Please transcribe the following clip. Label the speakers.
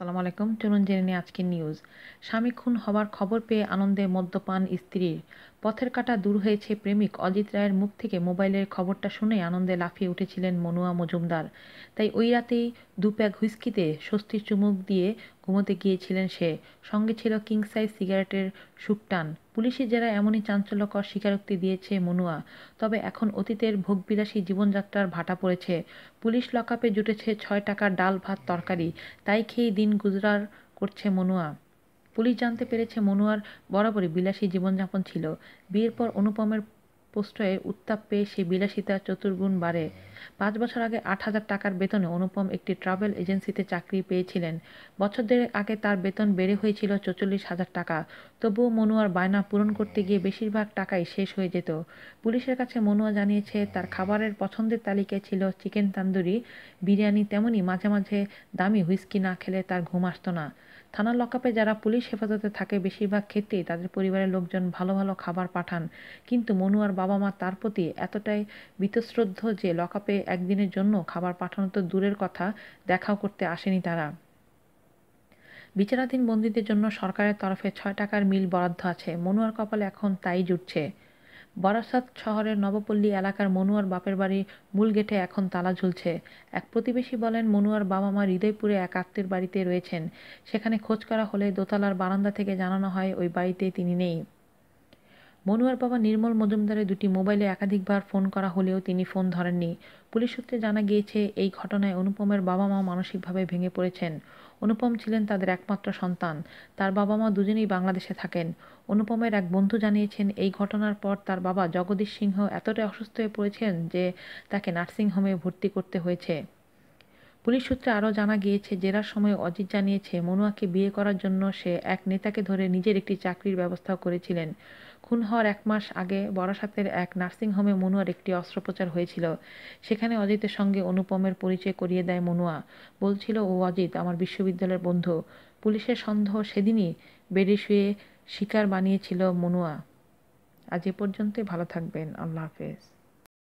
Speaker 1: সালাম আলাইকুম। চলুন জেনে নিই আজকের নিউজ স্বামী খুন হবার খবর পেয়ে আনন্দে মদ্যপান স্ত্রীর পথের কাটা দূর হয়েছে প্রেমিক অজিত রায়ের মুখ থেকে মোবাইলের খবরটা শুনে আনন্দে লাফিয়ে উঠেছিলেন মনুয়া মজুমদার। তাই ওই রাতেই দু প্যাক হুইস্কিতে স্বস্তির চুমুক দিয়ে ঘুমোতে গিয়েছিলেন সে। সঙ্গে ছিল কিং সাইজ সিগারেটের সুকটান পুলিশি যারা এমনই চাঞ্চল্যকর স্বীকারোক্তি দিয়েছে মনুয়া। তবে এখন অতীতের ভোগবিলাসী জীবনযাত্রার ভাটা পড়েছে। পুলিশ লকআপে জুটেছে ছয় টাকার ডাল, ভাত, তরকারি। তাই খেয়েই দিন গুজরার করছে মনুয়া। পুলিশ জানতে পেরেছে মনুয়ার বরাবরই বিলাসী জীবনযাপন ছিল। বিয়ের পর অনুপমের পোস্টয়ে উত্তাপ পেয়ে সে বিলাসিতা চতুর্গুণ বাড়ে। পাঁচ বছর আগে আট হাজার টাকার বেতনে অনুপম একটি ট্রাভেল এজেন্সিতে চাকরি পেয়েছিলেন। বছর দেড়েক আগে তার বেতন বেড়ে হয়েছিল চৌচল্লিশ হাজার টাকা। তবুও মনুয়ার বায়না পূরণ করতে গিয়ে বেশিরভাগ টাকাই শেষ হয়ে যেত। পুলিশের কাছে মনুয়া জানিয়েছে, তার খাবারের পছন্দের তালিকায় ছিল চিকেন তান্দুরি, বিরিয়ানি তেমনই মাঝে মাঝে দামি হুইস্কি না খেলে তার ঘুম আসতো না। থানার লকআপে যারা পুলিশ হেফাজতে থাকে, বেশিরভাগ ক্ষেত্রেই তাদের পরিবারের লোকজন ভালো ভালো খাবার পাঠান। কিন্তু মনুয়ার বাবা মা তার প্রতি এতটাই বীতশ্রদ্ধ যে লকআপে একদিনের জন্য খাবার পাঠানো তো দূরের কথা, দেখাও করতে আসেনি তারা। বিচারাধীন বন্দীদের জন্য সরকারের তরফে ছয় টাকার মিল বরাদ্দ আছে। মনুয়ার কপালে এখন তাই জুটছে। বারাসাত শহরের নবপল্লী এলাকার মনুয়ার বাপের বাড়ি মূল গেটে এখন তালা ঝুলছে। এক প্রতিবেশী বলেন, মনুয়ার বাবা মা হৃদয়পুরে এক আত্মীয় বাড়িতে রয়েছেন। সেখানে খোঁজ করা হলে দোতলার বারান্দা থেকে জানানো হয়, ওই বাড়িতে তিনি নেই। মনুয়ার বাবা নির্মল মজুমদারের দুটি মোবাইলে একাধিকবার ফোন করা হলেও তিনি ফোন ধরেননি। পুলিশ সূত্রে জানা গিয়েছে, এই ঘটনায় অনুপমের বাবা মা মানসিকভাবে ভেঙে পড়েছেন। অনুপম ছিলেন তাদের একমাত্র সন্তান। তার বাবা মা দুজনেই বাংলাদেশে থাকেন। অনুপমের এক বন্ধু জানিয়েছেন, এই ঘটনার পর তার বাবা জগদীশ সিংহ এতটাই অসুস্থ হয়ে পড়েছেন যে তাকে নার্সিংহোমে ভর্তি করতে হয়েছে। পুলিশ সূত্রে আরও জানা গিয়েছে, জেরার সময় অজিত জানিয়েছে, মনুয়াকে বিয়ে করার জন্য সে এক নেতাকে ধরে নিজের একটি চাকরির ব্যবস্থা করেছিলেন। খুন হওয়ার এক মাস আগে বরাসাতের এক নার্সিংহোমে মনুয়ার একটি অস্ত্রোপচার হয়েছিল। সেখানে অজিতের সঙ্গে অনুপমের পরিচয় করিয়ে দেয় মনুয়া। বলছিল, ও অজিত, আমার বিশ্ববিদ্যালয়ের বন্ধু। পুলিশের সন্দেহ সেদিনই বেডে শুয়ে শিকার বানিয়েছিল মনুয়া। আজ এ পর্যন্তই, ভালো থাকবেন। আল্লাহ হাফেজ।